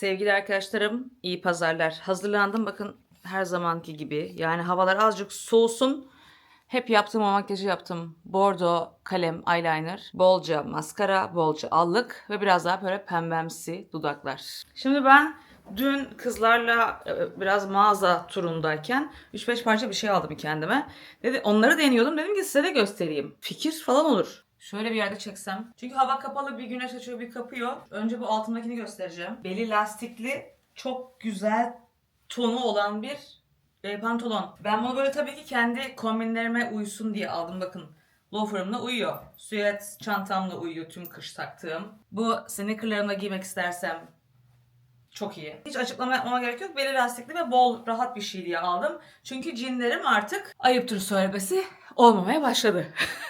Sevgili arkadaşlarım, iyi pazarlar. Hazırlandım bakın her zamanki gibi. Yani havalar azıcık soğusun. Hep yaptığım o makyajı yaptım. Bordo, kalem, eyeliner, bolca maskara, bolca allık ve biraz daha böyle pembemsi dudaklar. Şimdi ben dün kızlarla e, biraz mağaza turundayken 3-5 parça bir şey aldım kendime. Dedi, onları deniyordum. Dedim ki size de göstereyim. Fikir falan olur. Şöyle bir yerde çeksem. Çünkü hava kapalı bir güneş açıyor bir kapıyor. Önce bu altındakini göstereceğim. Beli lastikli çok güzel tonu olan bir e, pantolon. Ben bunu böyle tabii ki kendi kombinlerime uysun diye aldım bakın. Loafer'ımla uyuyor. Süet çantamla uyuyor tüm kış taktığım. Bu sneakerlarımla giymek istersem çok iyi. Hiç açıklama yapmama gerek yok. Beli lastikli ve bol rahat bir şey diye aldım. Çünkü cinlerim artık ayıptır söylemesi olmamaya başladı.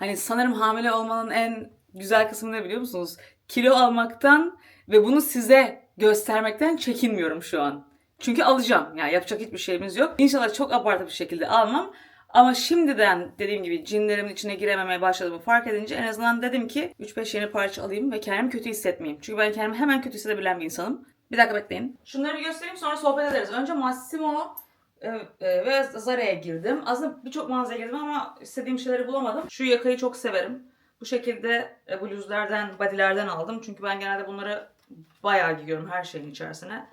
hani sanırım hamile olmanın en güzel kısmı ne biliyor musunuz? Kilo almaktan ve bunu size göstermekten çekinmiyorum şu an. Çünkü alacağım. Yani yapacak hiçbir şeyimiz yok. İnşallah çok abartı bir şekilde almam. Ama şimdiden dediğim gibi cinlerimin içine girememeye başladığımı fark edince en azından dedim ki 3-5 yeni parça alayım ve kendimi kötü hissetmeyeyim. Çünkü ben kendimi hemen kötü hissedebilen bir insanım. Bir dakika bekleyin. Şunları bir göstereyim sonra sohbet ederiz. Önce Massimo ve Zara'ya girdim. Aslında birçok mağazaya girdim ama istediğim şeyleri bulamadım. Şu yakayı çok severim. Bu şekilde e, bluzlardan, bodylerden aldım. Çünkü ben genelde bunları bayağı giyiyorum her şeyin içerisine.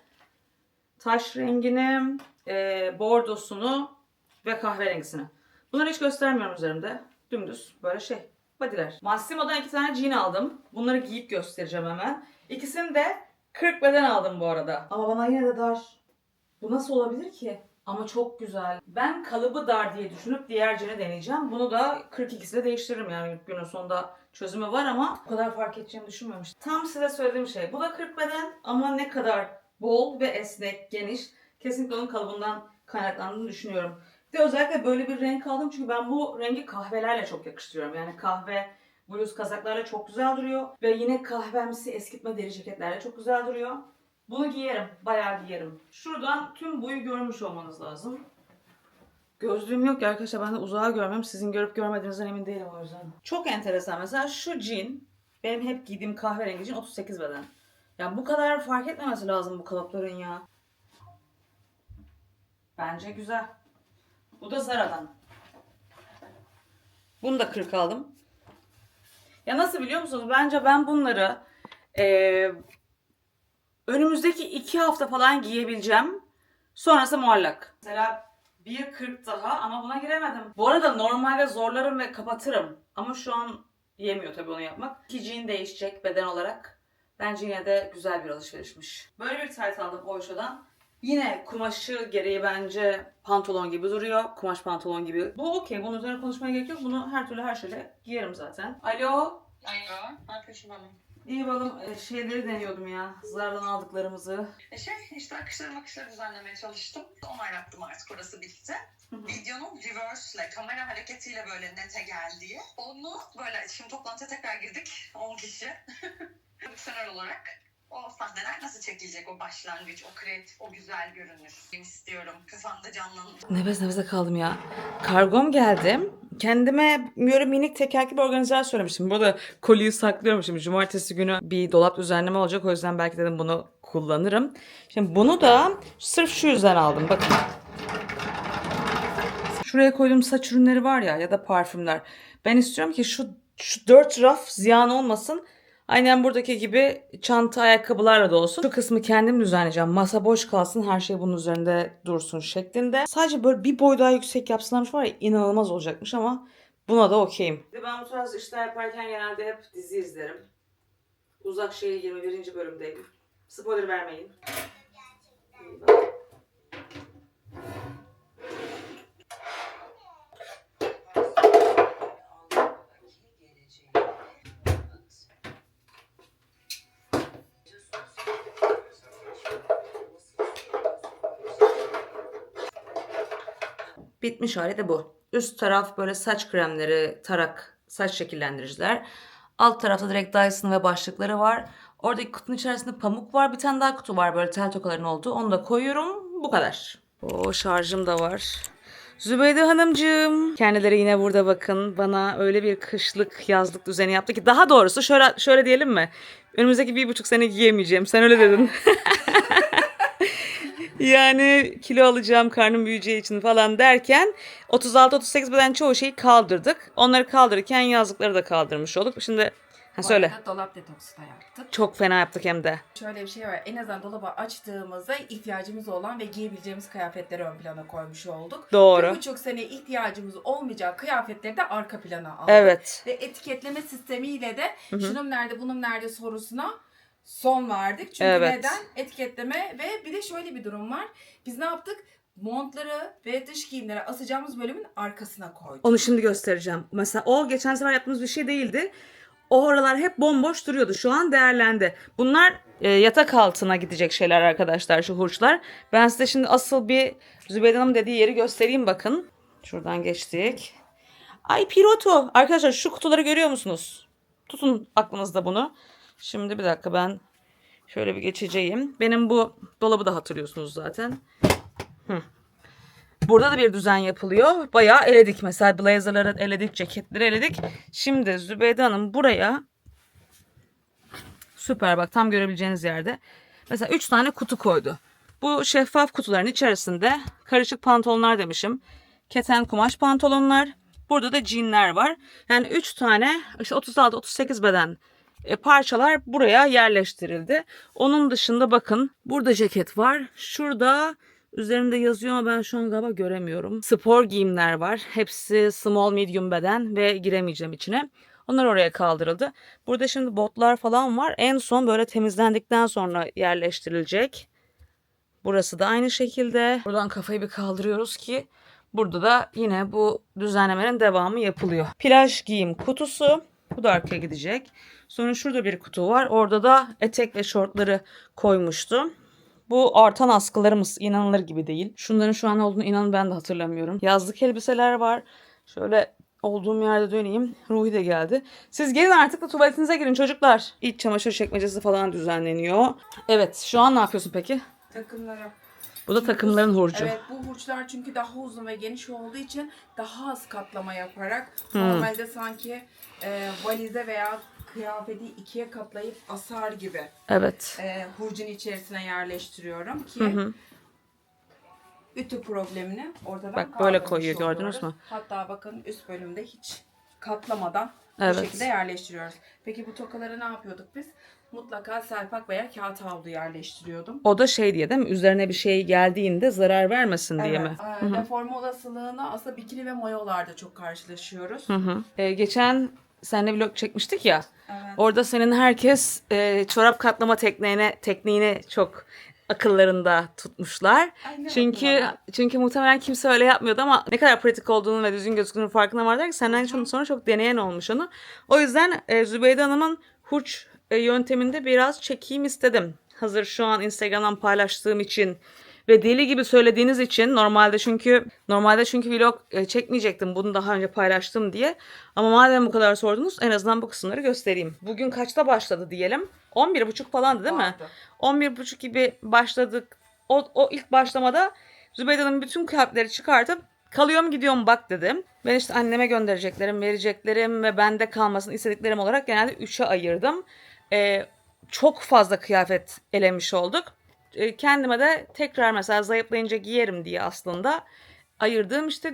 Taş rengini, e, bordosunu ve kahverengisini. Bunları hiç göstermiyorum üzerimde. Dümdüz böyle şey. Bodyler. Massimo'dan iki tane jean aldım. Bunları giyip göstereceğim hemen. İkisini de 40 beden aldım bu arada. Ama bana yine de dar. Bu nasıl olabilir ki? Ama çok güzel. Ben kalıbı dar diye düşünüp diğer cini deneyeceğim. Bunu da 42'siyle değiştiririm yani günün sonunda çözümü var ama o kadar fark edeceğimi düşünmemiştim. Tam size söylediğim şey. Bu da 40 beden ama ne kadar bol ve esnek, geniş. Kesinlikle onun kalıbından kaynaklandığını düşünüyorum. Bir de özellikle böyle bir renk aldım çünkü ben bu rengi kahvelerle çok yakıştırıyorum. Yani kahve bluz kazaklarla çok güzel duruyor. Ve yine kahvemsi eskitme deri ceketlerle çok güzel duruyor. Bunu giyerim. Bayağı giyerim. Şuradan tüm boyu görmüş olmanız lazım. Gözlüğüm yok ya arkadaşlar. Ben de uzağa görmem. Sizin görüp görmediğinizden emin değilim o yüzden. Çok enteresan. Mesela şu jean. Benim hep giydiğim kahverengi jean 38 beden. Ya bu kadar fark etmemesi lazım bu kalıpların ya. Bence güzel. Bu da Zara'dan. Bunu da 40 aldım. Ya nasıl biliyor musunuz? Bence ben bunları eee, önümüzdeki iki hafta falan giyebileceğim. Sonrası muallak. Mesela 1.40 daha ama buna giremedim. Bu arada normalde zorlarım ve kapatırım. Ama şu an yemiyor tabii onu yapmak. İki jean değişecek beden olarak. Bence yine de güzel bir alışverişmiş. Böyle bir tayt aldım Oysho'dan. Yine kumaşı gereği bence pantolon gibi duruyor. Kumaş pantolon gibi. Bu okey. Bunun üzerine konuşmaya gerek yok. Bunu her türlü her şeyle giyerim zaten. Alo. Alo, ne yapıyorsun? İyi balım. E, şeyleri deniyordum ya. Zardan aldıklarımızı. E şey, işte akışları makışları düzenlemeye çalıştım. Onaylattım artık orası bitti. Hı hı. Videonun reverse ile, kamera hareketiyle böyle nete geldiği. Onu böyle, şimdi toplantıya tekrar girdik. 10 kişi. Prodüksiyonel olarak o sahneler nasıl çekilecek o başlangıç, o kreatif, o güzel görünüş. istiyorum. Kafamda canlanır. Nefes nefese kaldım ya. Kargom geldi. Kendime böyle minik tekerlekli bir organizer söylemiştim. Burada koliyi saklıyorum şimdi. Cumartesi günü bir dolap düzenleme olacak. O yüzden belki dedim bunu kullanırım. Şimdi bunu da sırf şu yüzden aldım. Bakın. Şuraya koyduğum saç ürünleri var ya ya da parfümler. Ben istiyorum ki şu, şu dört raf ziyan olmasın. Aynen buradaki gibi çanta ayakkabılarla da olsun. Şu kısmı kendim düzenleyeceğim. Masa boş kalsın her şey bunun üzerinde dursun şeklinde. Sadece böyle bir boy daha yüksek yapsınlarmış var ya inanılmaz olacakmış ama buna da okeyim. Ben bu tarz işler yaparken genelde hep dizi izlerim. Uzak Şehir 21. bölümdeyim. Spoiler vermeyin. Bitmiş hali de bu. Üst taraf böyle saç kremleri, tarak, saç şekillendiriciler. Alt tarafta direkt Dyson ve başlıkları var. Oradaki kutunun içerisinde pamuk var. Bir tane daha kutu var böyle tel tokaların olduğu. Onu da koyuyorum. Bu kadar. O şarjım da var. Zübeyde Hanımcığım. Kendileri yine burada bakın. Bana öyle bir kışlık yazlık düzeni yaptı ki. Daha doğrusu şöyle, şöyle diyelim mi? Önümüzdeki bir buçuk sene giyemeyeceğim. Sen öyle dedin. yani kilo alacağım karnım büyüyeceği için falan derken 36-38 beden çoğu şeyi kaldırdık. Onları kaldırırken yazlıkları da kaldırmış olduk. Şimdi ha, Bu söyle. arada dolap detoksu da yaptık. Çok fena yaptık hem de. Şöyle bir şey var. En azından dolabı açtığımızda ihtiyacımız olan ve giyebileceğimiz kıyafetleri ön plana koymuş olduk. Doğru. Bir buçuk sene ihtiyacımız olmayacak kıyafetleri de arka plana aldık. Evet. Ve etiketleme sistemiyle de şunun nerede bunun nerede sorusuna son verdik. Çünkü Evet. neden? Etiketleme ve bir de şöyle bir durum var. Biz ne yaptık? Montları ve dış giyimleri asacağımız bölümün arkasına koyduk. Onu şimdi göstereceğim. Mesela o geçen sefer yaptığımız bir şey değildi. O oralar hep bomboş duruyordu. Şu an değerlendi. Bunlar e, yatak altına gidecek şeyler arkadaşlar şu hurçlar. Ben size şimdi asıl bir Zübeyde Hanım dediği yeri göstereyim bakın. Şuradan geçtik. Ay piroto. Arkadaşlar şu kutuları görüyor musunuz? Tutun aklınızda bunu. Şimdi bir dakika ben şöyle bir geçeceğim. Benim bu dolabı da hatırlıyorsunuz zaten. Burada da bir düzen yapılıyor. Bayağı eledik. Mesela blazerları eledik, ceketleri eledik. Şimdi Zübeyde Hanım buraya süper bak tam görebileceğiniz yerde. Mesela 3 tane kutu koydu. Bu şeffaf kutuların içerisinde karışık pantolonlar demişim. Keten kumaş pantolonlar. Burada da jeanler var. Yani 3 tane işte 36-38 beden e, parçalar buraya yerleştirildi. Onun dışında bakın burada ceket var. Şurada üzerinde yazıyor ama ben şu an galiba göremiyorum. Spor giyimler var. Hepsi small medium beden ve giremeyeceğim içine. Onlar oraya kaldırıldı. Burada şimdi botlar falan var. En son böyle temizlendikten sonra yerleştirilecek. Burası da aynı şekilde. Buradan kafayı bir kaldırıyoruz ki burada da yine bu düzenlemenin devamı yapılıyor. Plaj giyim kutusu. Bu da arkaya gidecek. Sonra şurada bir kutu var. Orada da etek ve şortları koymuştu. Bu artan askılarımız inanılır gibi değil. Şunların şu an olduğunu inanın ben de hatırlamıyorum. Yazlık elbiseler var. Şöyle olduğum yerde döneyim. Ruhi de geldi. Siz gelin artık da tuvaletinize girin çocuklar. İç çamaşır çekmecesi falan düzenleniyor. Evet şu an ne yapıyorsun peki? Takımlara. Bu da takımların hurcu. Evet bu hurçlar çünkü daha uzun ve geniş olduğu için daha az katlama yaparak Hmm. normalde sanki e, valize veya kıyafeti ikiye katlayıp asar gibi Evet. e, hurcun içerisine yerleştiriyorum ki Hı hı. ütü problemini ortadan Bak, böyle koyuyor, gördünüz mü? Hatta bakın üst bölümde hiç katlamadan Evet. bu şekilde yerleştiriyoruz. Peki bu tokaları ne yapıyorduk biz? Mutlaka selpak veya kağıt havlu yerleştiriyordum. O da şey diye değil mi? Üzerine bir şey geldiğinde zarar vermesin diye mi? Evet. e, Deforme olasılığını aslında bikini ve mayolarda çok karşılaşıyoruz. Hı hı. Ee, geçen seninle vlog çekmiştik ya. Evet. Orada senin herkes e, çorap katlama tekniğine tekniğini çok akıllarında tutmuşlar. Ay, ne çünkü akıllı. çünkü muhtemelen kimse öyle yapmıyordu ama ne kadar pratik olduğunu ve düzgün gözüktüğünün farkına vardılar ki senden çok sonra çok deneyen olmuş onu. O yüzden e, Zübeyde Hanım'ın hurç yönteminde biraz çekeyim istedim. Hazır şu an Instagram'dan paylaştığım için ve deli gibi söylediğiniz için normalde çünkü normalde çünkü vlog e, çekmeyecektim bunu daha önce paylaştım diye. Ama madem bu kadar sordunuz en azından bu kısımları göstereyim. Bugün kaçta başladı diyelim? 11.30 falandı değil mi? Vardı. 11.30 gibi başladık. O, o ilk başlamada Zübeyde Hanım bütün kıyafetleri çıkartıp kalıyorum gidiyorum bak dedim. Ben işte anneme göndereceklerim, vereceklerim ve bende kalmasını istediklerim olarak genelde 3'e ayırdım. Ee, çok fazla kıyafet elemiş olduk. Ee, kendime de tekrar mesela zayıflayınca giyerim diye aslında ayırdığım işte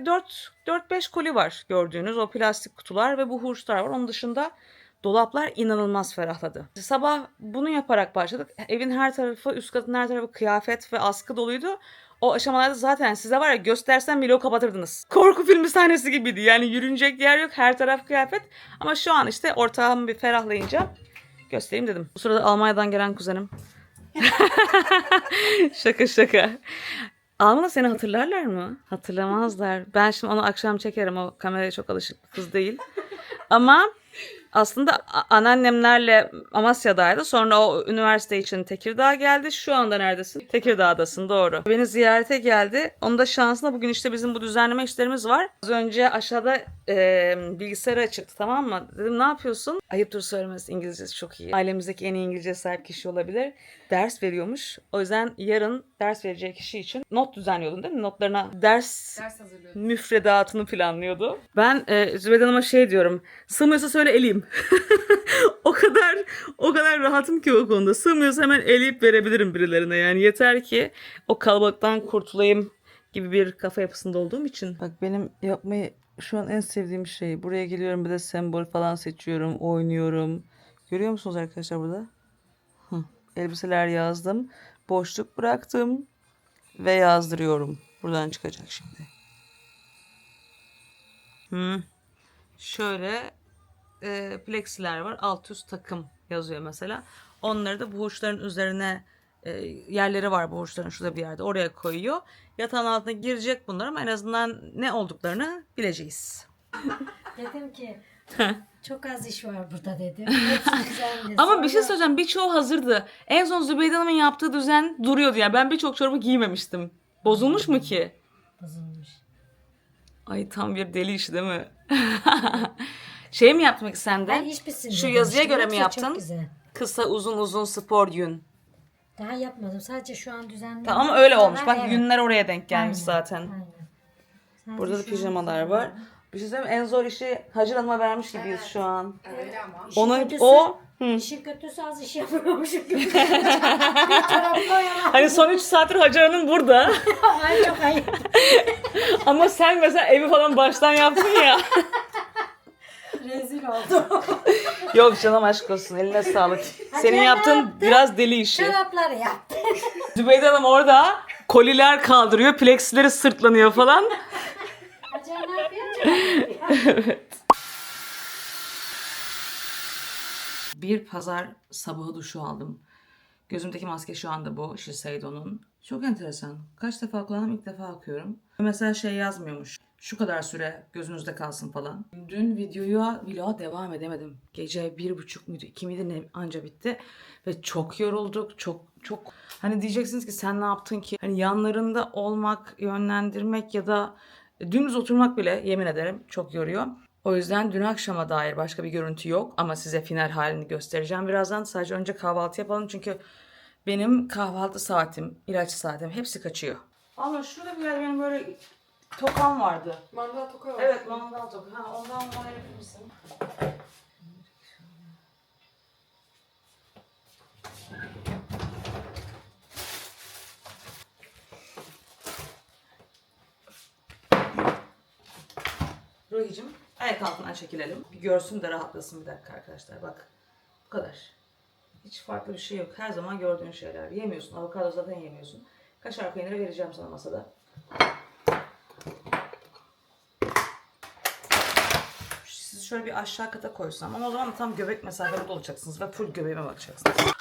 4-5 koli var gördüğünüz o plastik kutular ve bu hurçlar var. Onun dışında dolaplar inanılmaz ferahladı. Sabah bunu yaparak başladık. Evin her tarafı, üst katın her tarafı kıyafet ve askı doluydu. O aşamalarda zaten size var ya göstersem bile o kapatırdınız. Korku filmi sahnesi gibiydi. Yani yürünecek yer yok. Her taraf kıyafet. Ama şu an işte ortağım bir ferahlayınca göstereyim dedim. Bu sırada Almanya'dan gelen kuzenim. şaka şaka. Alman'a seni hatırlarlar mı? Hatırlamazlar. Ben şimdi onu akşam çekerim. O kameraya çok alışık kız değil. Ama aslında anneannemlerle Amasya'daydı. Sonra o üniversite için Tekirdağ geldi. Şu anda neredesin? Tekirdağ'dasın doğru. Beni ziyarete geldi. Onun da şansına bugün işte bizim bu düzenleme işlerimiz var. Az önce aşağıda e, bilgisayarı açıktı tamam mı? Dedim ne yapıyorsun? Ayıptır söylemesi İngilizcesi çok iyi. Ailemizdeki en iyi İngilizce sahip kişi olabilir. Ders veriyormuş. O yüzden yarın ders vereceği kişi için not düzenliyordun değil mi? Notlarına ders Ders müfredatını planlıyordu. Ben e, Zübeyde Hanım'a şey diyorum. Sığmıyorsa söyle eleyim. o kadar o kadar rahatım ki o konuda. Sığmıyorsa hemen eleyip verebilirim birilerine. Yani yeter ki o kalabalıktan kurtulayım gibi bir kafa yapısında olduğum için. Bak benim yapmayı şu an en sevdiğim şey. Buraya geliyorum bir de sembol falan seçiyorum, oynuyorum. Görüyor musunuz arkadaşlar burada? Elbiseler yazdım. Boşluk bıraktım ve yazdırıyorum. Buradan çıkacak şimdi. Hı. Şöyle e, plexiler var. Alt üst takım yazıyor mesela. Onları da bu uçların üzerine e, yerleri var bu uçların şurada bir yerde. Oraya koyuyor. Yatağın altına girecek bunlar ama en azından ne olduklarını bileceğiz. Dedim ki çok az iş var burada dedim. Ama bir şey söyleyeceğim. Birçoğu hazırdı. En son Zübeyde Hanım'ın yaptığı düzen duruyordu. Yani ben birçok çorabı giymemiştim. Bozulmuş mu ki? Bozulmuş. Ay tam bir deli işi değil mi? şey mi yapmak sen Ben de? hiç bitsin Şu dedim yazıya işte. göre mi Yoksa yaptın? Çok güzel. Kısa uzun uzun spor yün. Daha yapmadım. Sadece şu an düzenledim. Tamam ama öyle olmuş. Bak evet. yünler oraya denk gelmiş Aynen, zaten. aynen. Sadece Burada da şu an pijamalar var. Bir şey söyleyeyim mi? En zor işi Hacer Hanım'a vermiş gibiyiz Evet. şu an. Öyle ama. İşin Onun kötüsü- o Hı. İşin kötüsü az iş yapıyormuşum bir. Hani son 3 saattir Hacer Hanım burada. Ay çok ayıp. Ama sen mesela evi falan baştan yaptın ya. Rezil oldum. Yok canım aşk olsun eline sağlık. Senin ne yaptığın yaptın? biraz deli işi. Çorapları yaptım. Zübeyde Hanım orada koliler kaldırıyor, plexileri sırtlanıyor falan. Hacer ne yapıyor? Bir pazar sabahı duşu aldım. Gözümdeki maske şu anda bu Shiseido'nun. Çok enteresan. Kaç defa kullandım ilk defa akıyorum. Mesela şey yazmıyormuş. Şu kadar süre gözünüzde kalsın falan. Dün videoya vloga devam edemedim. Gece bir buçuk muydu iki miydi ne anca bitti. Ve çok yorulduk. Çok çok hani diyeceksiniz ki sen ne yaptın ki? Hani yanlarında olmak, yönlendirmek ya da dümdüz oturmak bile yemin ederim çok yoruyor. O yüzden dün akşama dair başka bir görüntü yok ama size final halini göstereceğim birazdan. Sadece önce kahvaltı yapalım çünkü benim kahvaltı saatim, ilaç saatim hepsi kaçıyor. Ama şurada bir yer benim böyle tokam vardı. Mandal toka var. Evet mandal toku. Ha, ondan bana verir misin? Ruhi'cim ayak altından çekilelim. Bir görsün de rahatlasın bir dakika arkadaşlar. Bak bu kadar. Hiç farklı bir şey yok. Her zaman gördüğün şeyler. Yemiyorsun. Avokado zaten yemiyorsun. Kaşar peyniri vereceğim sana masada. Şöyle bir aşağı kata koysam ama o zaman tam göbek mesafede olacaksınız ve full göbeğime bakacaksınız.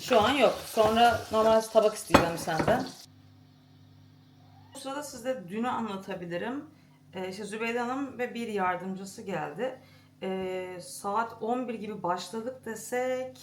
Şu an yok. Sonra normal tabak isteyeceğim senden. Bu sırada size dünü anlatabilirim. Ee, işte Zübeyde Hanım ve bir yardımcısı geldi. Ee, saat 11 gibi başladık desek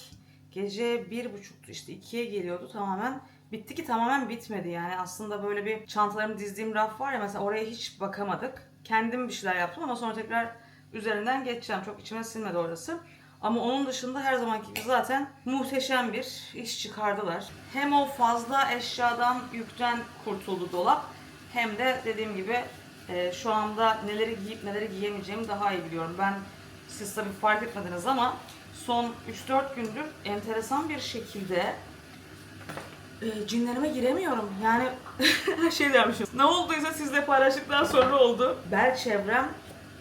gece bir buçuktu işte ikiye geliyordu tamamen. Bitti ki tamamen bitmedi yani aslında böyle bir çantalarımı dizdiğim raf var ya mesela oraya hiç bakamadık. Kendim bir şeyler yaptım ama sonra tekrar üzerinden geçeceğim. Çok içime sinmedi orası. Ama onun dışında her zamanki gibi zaten muhteşem bir iş çıkardılar. Hem o fazla eşyadan, yükten kurtuldu dolap. Hem de dediğim gibi e, şu anda neleri giyip neleri giyemeyeceğimi daha iyi biliyorum. Ben siz tabii fark etmediniz ama son 3-4 gündür enteresan bir şekilde e, cinlerime giremiyorum. Yani şey dermişim. Ne olduysa sizle paylaştıktan sonra oldu. Bel çevrem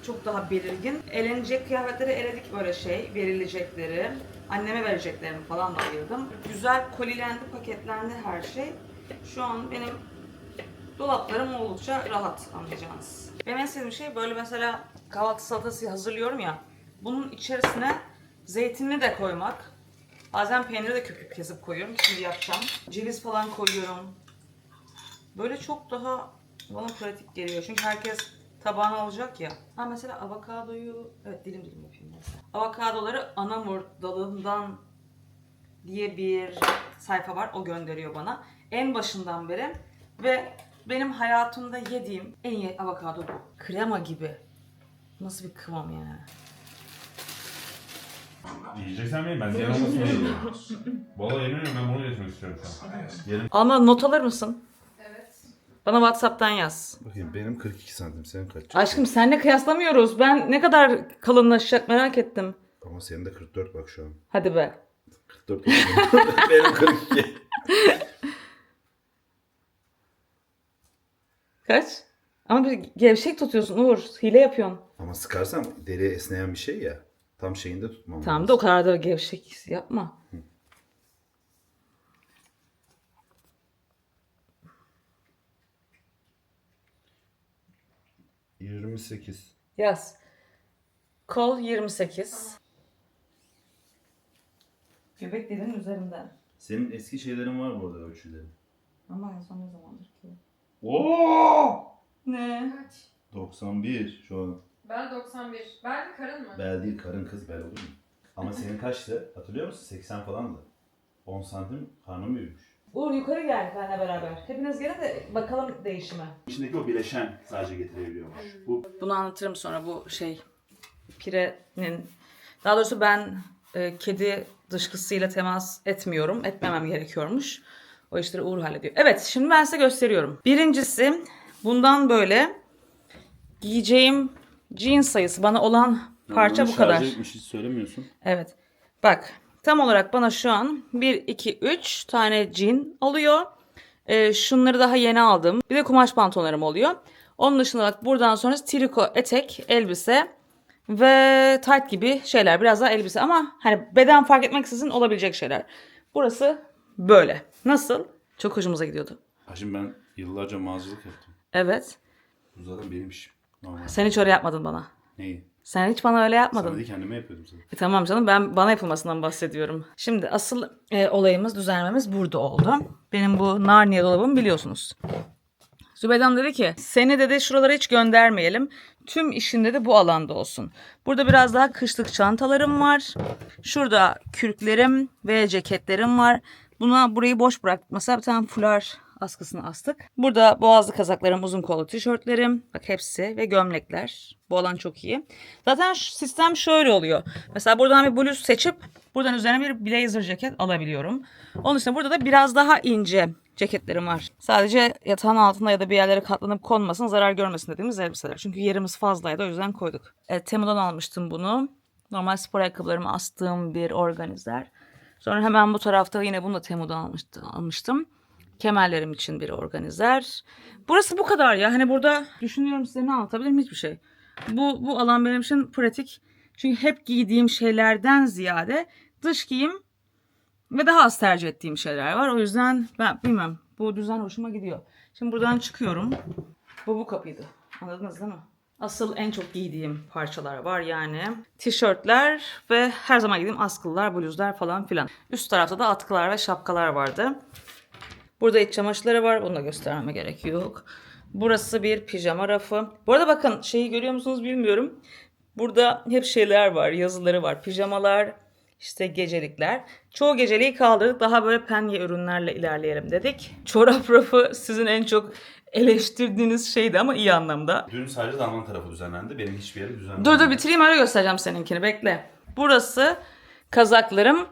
çok daha belirgin. Elenecek kıyafetleri eledik böyle şey. Verilecekleri. Anneme vereceklerimi falan da ayırdım. Güzel kolilendi, paketlendi her şey. Şu an benim dolaplarım oldukça rahat anlayacağınız. Benim en sevdiğim şey böyle mesela kahvaltı salatası hazırlıyorum ya. Bunun içerisine zeytinli de koymak. Bazen peyniri de köpük kesip koyuyorum. Şimdi yapacağım. Ceviz falan koyuyorum. Böyle çok daha bana pratik geliyor. Çünkü herkes tabağına alacak ya. Ha mesela avokadoyu, evet dilim dilim yapayım mesela. Avokadoları anamur dalından diye bir sayfa var. O gönderiyor bana. En başından beri ve benim hayatımda yediğim en iyi avokado bu. Krema gibi. Nasıl bir kıvam yani. Yiyeceksen benim ben ziyan olmasın diye yiyorum. Valla yemin ediyorum ben bunu getirmek istiyorum şu an. Yerim. Ama not alır mısın? Bana Whatsapp'tan yaz. Bakayım benim 42 santim senin kaç? Aşkım senle kıyaslamıyoruz. Ben ne kadar kalınlaşacak merak ettim. Ama senin de 44 bak şu an. Hadi be. 44 benim 42. Kaç? Ama bir gevşek tutuyorsun Uğur. Hile yapıyorsun. Ama sıkarsam deri esneyen bir şey ya. Tam şeyinde tutmam da lazım. o kadar da gevşek yapma. o. 28. Yaz. Kol 28. Göbek deliğinin üzerinden. Senin eski şeylerin var bu arada ölçülerin. Ama en son ne zamandır ki? Oo! Ne? Kaç? 91 şu an. Ben 91. Ben de karın mı? Bel değil karın kız bel olur mu? Ama senin kaçtı? Hatırlıyor musun? 80 falandı. 10 santim karnım büyümüş. Uğur yukarı gel benimle beraber. Hepiniz gelin de bakalım değişime. İçindeki o bileşen sadece getirebiliyormuş. Bu Bunu anlatırım sonra bu şey pirenin daha doğrusu ben e, kedi dışkısıyla temas etmiyorum. Etmemem gerekiyormuş. O işleri Uğur hallediyor. Evet şimdi ben size gösteriyorum. Birincisi bundan böyle giyeceğim jean sayısı bana olan parça bu kadar. hiç söylemiyorsun. Evet. Bak tam olarak bana şu an 1, 2, 3 tane jean alıyor. Ee, şunları daha yeni aldım. Bir de kumaş pantolonlarım oluyor. Onun dışında bak buradan sonra triko, etek, elbise ve tight gibi şeyler. Biraz daha elbise ama hani beden fark etmeksizin olabilecek şeyler. Burası böyle. Nasıl? Çok hoşumuza gidiyordu. Hacım ben yıllarca mağazacılık yaptım. Evet. Bu zaten benim işim. Normal. Sen hiç öyle yapmadın bana. Neyi? Sen hiç bana öyle yapmadın. Sana değil kendime yapıyordum zaten. E, tamam canım ben bana yapılmasından bahsediyorum. Şimdi asıl e, olayımız düzenlememiz burada oldu. Benim bu Narnia dolabımı biliyorsunuz. Zübeydan dedi ki seni dedi şuralara hiç göndermeyelim. Tüm işinde de bu alanda olsun. Burada biraz daha kışlık çantalarım var. Şurada kürklerim ve ceketlerim var. Buna burayı boş bıraktık. Mesela bir tane fular askısını astık. Burada boğazlı kazaklarım, uzun kollu tişörtlerim. Bak hepsi ve gömlekler. Bu alan çok iyi. Zaten sistem şöyle oluyor. Mesela buradan bir bluz seçip buradan üzerine bir blazer ceket alabiliyorum. Onun dışında burada da biraz daha ince ceketlerim var. Sadece yatağın altında ya da bir yerlere katlanıp konmasın, zarar görmesin dediğimiz elbiseler. Çünkü yerimiz fazlaydı o yüzden koyduk. Evet, Temu'dan almıştım bunu. Normal spor ayakkabılarımı astığım bir organizer. Sonra hemen bu tarafta yine bunu da Temu'dan almıştım. Kemerlerim için bir organizer. Burası bu kadar ya. Hani burada düşünüyorum size ne anlatabilirim hiçbir şey. Bu, bu alan benim için pratik. Çünkü hep giydiğim şeylerden ziyade dış giyim ve daha az tercih ettiğim şeyler var. O yüzden ben bilmem bu düzen hoşuma gidiyor. Şimdi buradan çıkıyorum. Bu bu kapıydı. Anladınız değil mi? Asıl en çok giydiğim parçalar var yani. Tişörtler ve her zaman giydiğim askılar, bluzlar falan filan. Üst tarafta da atkılar ve şapkalar vardı. Burada iç çamaşırları var. Bunu da göstermeme gerek yok. Burası bir pijama rafı. Bu arada bakın şeyi görüyor musunuz bilmiyorum. Burada hep şeyler var. Yazıları var. Pijamalar, işte gecelikler. Çoğu geceliği kaldırdık. Daha böyle penye ürünlerle ilerleyelim dedik. Çorap rafı sizin en çok eleştirdiğiniz şeydi ama iyi anlamda. Dün sadece Dalman tarafı düzenlendi. Benim hiçbir yerim düzenlendi. Dur dur bitireyim öyle göstereceğim seninkini bekle. Burası kazaklarım.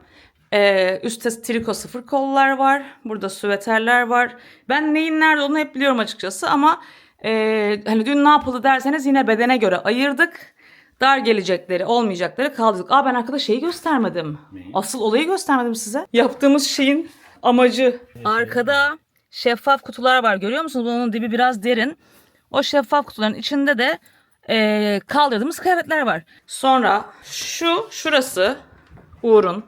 Ee, üstte triko sıfır kollar var. Burada süveterler var. Ben neyin nerede olduğunu hep biliyorum açıkçası ama e, hani dün ne yapıldı derseniz yine bedene göre ayırdık. Dar gelecekleri, olmayacakları kaldırdık. Aa ben arkada şeyi göstermedim. Neyi? Asıl olayı göstermedim size. Yaptığımız şeyin amacı. Arkada şeffaf kutular var görüyor musunuz? Onun dibi biraz derin. O şeffaf kutuların içinde de eee, kaldırdığımız kıyafetler var. Sonra şu şurası Uğur'un.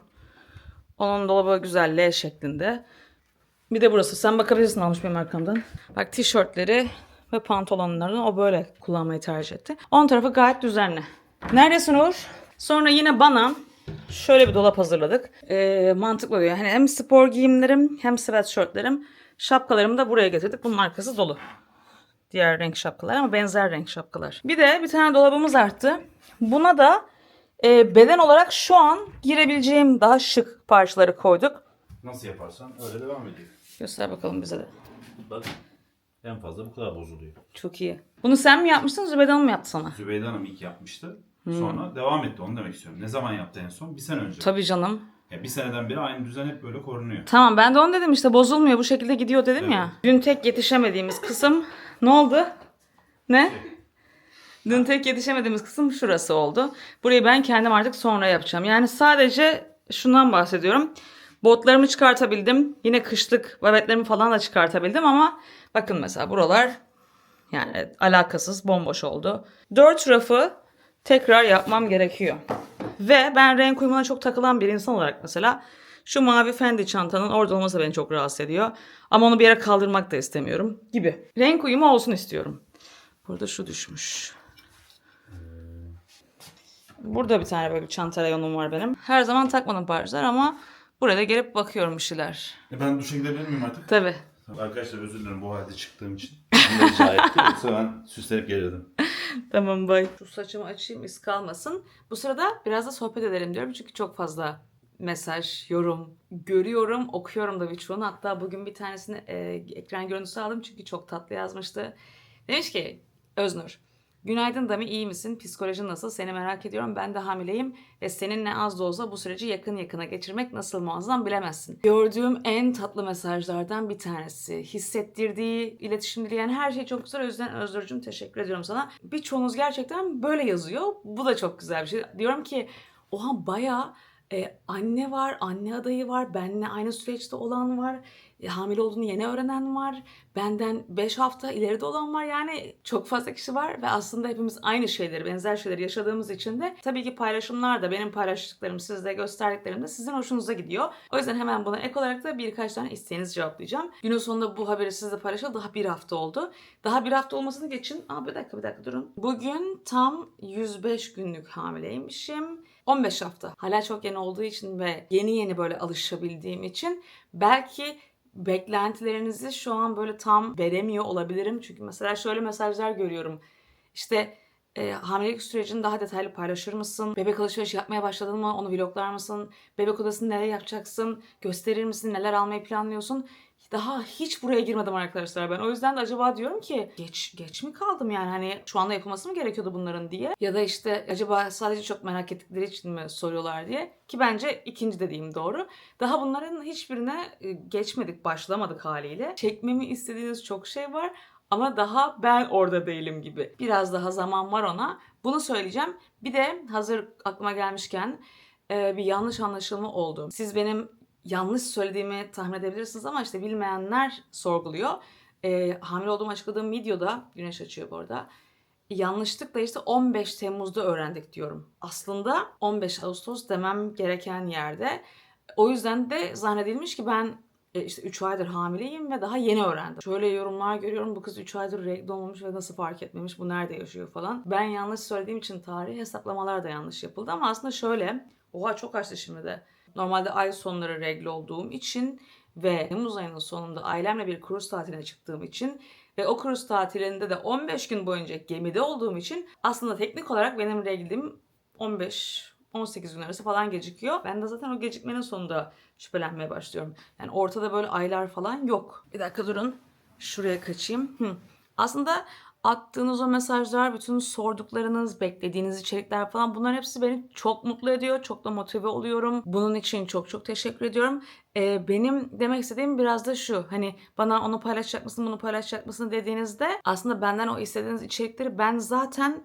Onun dolabı güzel L şeklinde. Bir de burası. Sen bakabilirsin almış benim arkamdan. Bak tişörtleri ve pantolonlarını o böyle kullanmayı tercih etti. Onun tarafı gayet düzenli. Neredesin Uğur? Sonra yine bana Şöyle bir dolap hazırladık. Ee, mantıklı oluyor. Hani hem spor giyimlerim hem sweatshirtlerim, şapkalarımı da buraya getirdik. Bunun arkası dolu. Diğer renk şapkalar ama benzer renk şapkalar. Bir de bir tane dolabımız arttı. Buna da e, beden olarak şu an girebileceğim daha şık parçaları koyduk. Nasıl yaparsan öyle devam ediyor. Göster bakalım bize de. Bak en fazla bu kadar bozuluyor. Çok iyi. Bunu sen mi yapmıştın Zübeyde Hanım mı yaptı sana? Zübeyde Hanım ilk yapmıştı. Sonra devam etti onu demek istiyorum. Ne zaman yaptı en son? Bir sene önce. Tabii canım. Ya bir seneden beri aynı düzen hep böyle korunuyor. Tamam ben de onu dedim işte bozulmuyor bu şekilde gidiyor dedim Evet. ya. Dün tek yetişemediğimiz kısım ne oldu? Ne? Dün tek yetişemediğimiz kısım şurası oldu. Burayı ben kendim artık sonra yapacağım. Yani sadece şundan bahsediyorum. Botlarımı çıkartabildim. Yine kışlık babetlerimi falan da çıkartabildim ama bakın mesela buralar yani alakasız bomboş oldu. Dört rafı tekrar yapmam gerekiyor. Ve ben renk uyumuna çok takılan bir insan olarak mesela şu mavi Fendi çantanın orada olması beni çok rahatsız ediyor. Ama onu bir yere kaldırmak da istemiyorum gibi. Renk uyumu olsun istiyorum. Burada şu düşmüş. Burada bir tane böyle bir çanta reyonum var benim. Her zaman takmadım parçalar ama burada gelip bakıyorum bir şeyler. E ben duşa gidebilir miyim artık? Tabii. Arkadaşlar özür dilerim bu halde çıktığım için. Rica etti. Yoksa ben süslenip gelirdim. Tamam bay. Şu saçımı açayım iz kalmasın. Bu sırada biraz da sohbet edelim diyorum. Çünkü çok fazla mesaj, yorum görüyorum, okuyorum da birçoğunu. Hatta bugün bir tanesini e, ekran görüntüsü aldım çünkü çok tatlı yazmıştı. Demiş ki Öznur, Günaydın Dami iyi misin? Psikolojin nasıl? Seni merak ediyorum. Ben de hamileyim ve seninle az da olsa bu süreci yakın yakına geçirmek nasıl muazzam bilemezsin. Gördüğüm en tatlı mesajlardan bir tanesi. Hissettirdiği, iletişim dili yani her şey çok güzel. O yüzden Öznur'cum teşekkür ediyorum sana. Birçoğunuz gerçekten böyle yazıyor. Bu da çok güzel bir şey. Diyorum ki oha bayağı e, anne var, anne adayı var, benimle aynı süreçte olan var, e, hamile olduğunu yeni öğrenen var, benden 5 hafta ileride olan var. Yani çok fazla kişi var ve aslında hepimiz aynı şeyleri, benzer şeyleri yaşadığımız için de tabii ki paylaşımlar da benim paylaştıklarım, sizde gösterdiklerim de sizin hoşunuza gidiyor. O yüzden hemen buna ek olarak da birkaç tane isteğinizi cevaplayacağım. Günün sonunda bu haberi sizle paylaşalı daha bir hafta oldu. Daha bir hafta olmasını geçin. Aa bir dakika bir dakika durun. Bugün tam 105 günlük hamileymişim. 15 hafta. Hala çok yeni olduğu için ve yeni yeni böyle alışabildiğim için belki beklentilerinizi şu an böyle tam veremiyor olabilirim. Çünkü mesela şöyle mesajlar görüyorum. İşte e, hamilelik sürecini daha detaylı paylaşır mısın? Bebek alışveriş yapmaya başladın mı? Onu vloglar mısın? Bebek odasını nereye yapacaksın? Gösterir misin? Neler almayı planlıyorsun? Daha hiç buraya girmedim arkadaşlar ben. O yüzden de acaba diyorum ki geç geç mi kaldım yani hani şu anda yapılması mı gerekiyordu bunların diye. Ya da işte acaba sadece çok merak ettikleri için mi soruyorlar diye. Ki bence ikinci dediğim doğru. Daha bunların hiçbirine geçmedik, başlamadık haliyle. Çekmemi istediğiniz çok şey var ama daha ben orada değilim gibi. Biraz daha zaman var ona. Bunu söyleyeceğim. Bir de hazır aklıma gelmişken e, bir yanlış anlaşılma oldu. Siz benim yanlış söylediğimi tahmin edebilirsiniz ama işte bilmeyenler sorguluyor. E, hamile olduğumu açıkladığım videoda, güneş açıyor bu arada. Yanlışlıkla işte 15 Temmuz'da öğrendik diyorum. Aslında 15 Ağustos demem gereken yerde. O yüzden de zannedilmiş ki ben e, işte 3 aydır hamileyim ve daha yeni öğrendim. Şöyle yorumlar görüyorum bu kız 3 aydır regle olmamış ve nasıl fark etmemiş bu nerede yaşıyor falan. Ben yanlış söylediğim için tarihi hesaplamalar da yanlış yapıldı ama aslında şöyle oha çok açtı şimdi de. Normalde ay sonları regle olduğum için ve Temmuz ayının sonunda ailemle bir kruz tatiline çıktığım için ve o kruz tatilinde de 15 gün boyunca gemide olduğum için aslında teknik olarak benim reglim 15 18 gün arası falan gecikiyor. Ben de zaten o gecikmenin sonunda şüphelenmeye başlıyorum. Yani ortada böyle aylar falan yok. Bir dakika durun. Şuraya kaçayım. Hı. Aslında attığınız o mesajlar, bütün sorduklarınız, beklediğiniz içerikler falan bunların hepsi beni çok mutlu ediyor. Çok da motive oluyorum. Bunun için çok çok teşekkür ediyorum. Ee, benim demek istediğim biraz da şu. Hani bana onu paylaşacak mısın, bunu paylaşacak mısın dediğinizde aslında benden o istediğiniz içerikleri ben zaten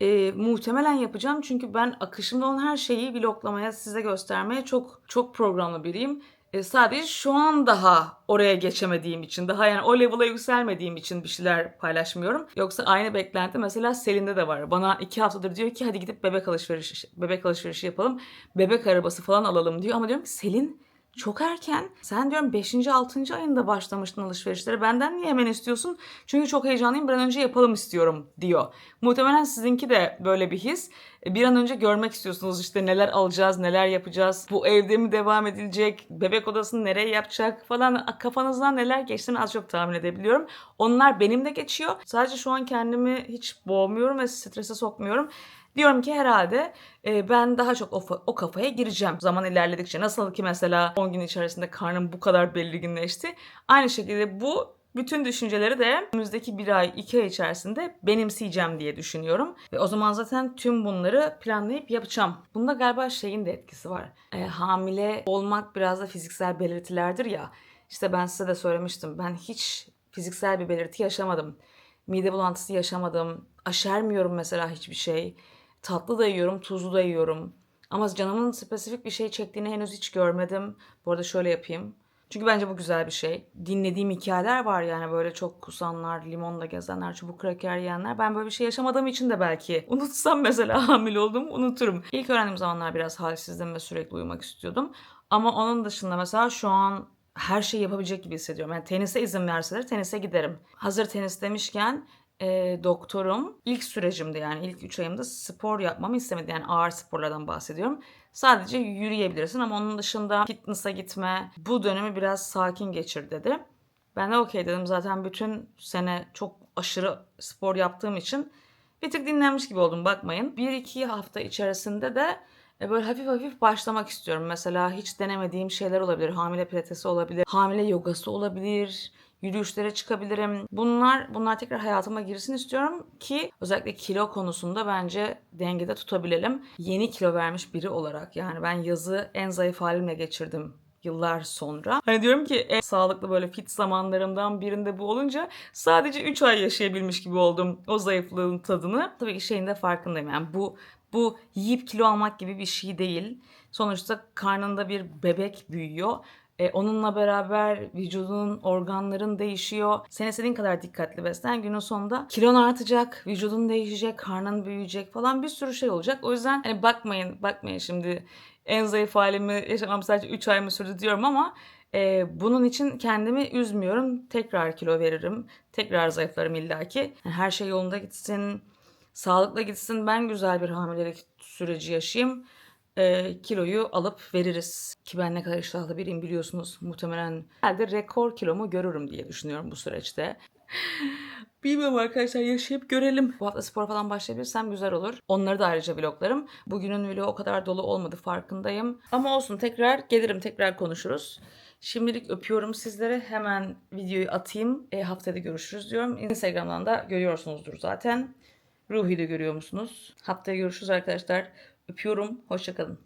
e, muhtemelen yapacağım. Çünkü ben akışımda olan her şeyi vloglamaya, size göstermeye çok çok programlı biriyim. E, sadece şu an daha oraya geçemediğim için, daha yani o level'a yükselmediğim için bir şeyler paylaşmıyorum. Yoksa aynı beklenti mesela Selin'de de var. Bana iki haftadır diyor ki hadi gidip bebek alışverişi, bebek alışverişi yapalım. Bebek arabası falan alalım diyor. Ama diyorum ki Selin Çok erken. Sen diyorum 5. 6. ayında başlamıştın alışverişlere. Benden niye hemen istiyorsun? Çünkü çok heyecanlıyım. Bir an önce yapalım istiyorum diyor. Muhtemelen sizinki de böyle bir his. E, Bir an önce görmek istiyorsunuz işte neler alacağız, neler yapacağız. Bu evde mi devam edilecek? Bebek odasını nereye yapacak falan. Kafanızdan neler geçtiğini az çok tahmin edebiliyorum. Onlar benim de geçiyor. Sadece şu an kendimi hiç boğmuyorum ve strese sokmuyorum. Diyorum ki herhalde e, ben daha çok o, o kafaya gireceğim. Zaman ilerledikçe nasıl ki mesela 10 gün içerisinde karnım bu kadar belirginleşti. Aynı şekilde bu bütün düşünceleri de önümüzdeki bir ay, iki ay içerisinde benimseyeceğim diye düşünüyorum. Ve o zaman zaten tüm bunları planlayıp yapacağım. Bunda galiba şeyin de etkisi var. E, hamile olmak biraz da fiziksel belirtilerdir ya. İşte ben size de söylemiştim. Ben hiç fiziksel bir belirti yaşamadım. Mide bulantısı yaşamadım. Aşermiyorum mesela hiçbir şey. Tatlı da yiyorum, tuzlu da yiyorum. Ama canımın spesifik bir şey çektiğini henüz hiç görmedim. Bu arada şöyle yapayım. Çünkü bence bu güzel bir şey. Dinlediğim hikayeler var yani böyle çok kusanlar, limonla gezenler, çubuk kraker yiyenler. Ben böyle bir şey yaşamadığım için de belki unutsam mesela hamile oldum unuturum. İlk öğrendiğim zamanlar biraz halsizdim ve sürekli uyumak istiyordum. Ama onun dışında mesela şu an her şeyi yapabilecek gibi hissediyorum. Yani tenise izin verseler tenise giderim. Hazır tenis demişken e, doktorum ilk sürecimde yani ilk 3 ayımda spor yapmamı istemedi. Yani ağır sporlardan bahsediyorum. Sadece yürüyebilirsin ama onun dışında fitness'a gitme bu dönemi biraz sakin geçir dedi. Ben de okey dedim zaten bütün sene çok aşırı spor yaptığım için bir tık dinlenmiş gibi oldum bakmayın. 1-2 hafta içerisinde de e, böyle hafif hafif başlamak istiyorum. Mesela hiç denemediğim şeyler olabilir. Hamile pilatesi olabilir. Hamile yogası olabilir. Yürüyüşlere çıkabilirim. Bunlar bunlar tekrar hayatıma girsin istiyorum ki özellikle kilo konusunda bence dengede tutabilelim. Yeni kilo vermiş biri olarak yani ben yazı en zayıf halimle geçirdim yıllar sonra. Hani diyorum ki en sağlıklı böyle fit zamanlarımdan birinde bu olunca sadece 3 ay yaşayabilmiş gibi oldum o zayıflığın tadını. Tabii ki şeyin de farkındayım yani bu bu yiyip kilo almak gibi bir şey değil. Sonuçta karnında bir bebek büyüyor. E, onunla beraber vücudun, organların değişiyor. Sen istediğin kadar dikkatli beslen. Günün sonunda kilon artacak, vücudun değişecek, karnın büyüyecek falan bir sürü şey olacak. O yüzden hani bakmayın, bakmayın şimdi en zayıf halimi yaşamam sadece 3 ay mı sürdü diyorum ama e, bunun için kendimi üzmüyorum. Tekrar kilo veririm. Tekrar zayıflarım illaki. Yani her şey yolunda gitsin. Sağlıkla gitsin. Ben güzel bir hamilelik süreci yaşayayım. E, kiloyu alıp veririz. Ki ben ne kadar iştahlı biriyim biliyorsunuz. Muhtemelen herhalde rekor kilomu görürüm diye düşünüyorum bu süreçte. Bilmiyorum arkadaşlar yaşayıp görelim. Bu hafta spor falan başlayabilirsem güzel olur. Onları da ayrıca vloglarım. Bugünün vlogu o kadar dolu olmadı farkındayım. Ama olsun tekrar gelirim tekrar konuşuruz. Şimdilik öpüyorum sizlere. Hemen videoyu atayım. E, haftaya görüşürüz diyorum. Instagram'dan da görüyorsunuzdur zaten. Ruhi'yi de görüyor musunuz? Haftaya görüşürüz arkadaşlar. Öpüyorum. Hoşçakalın.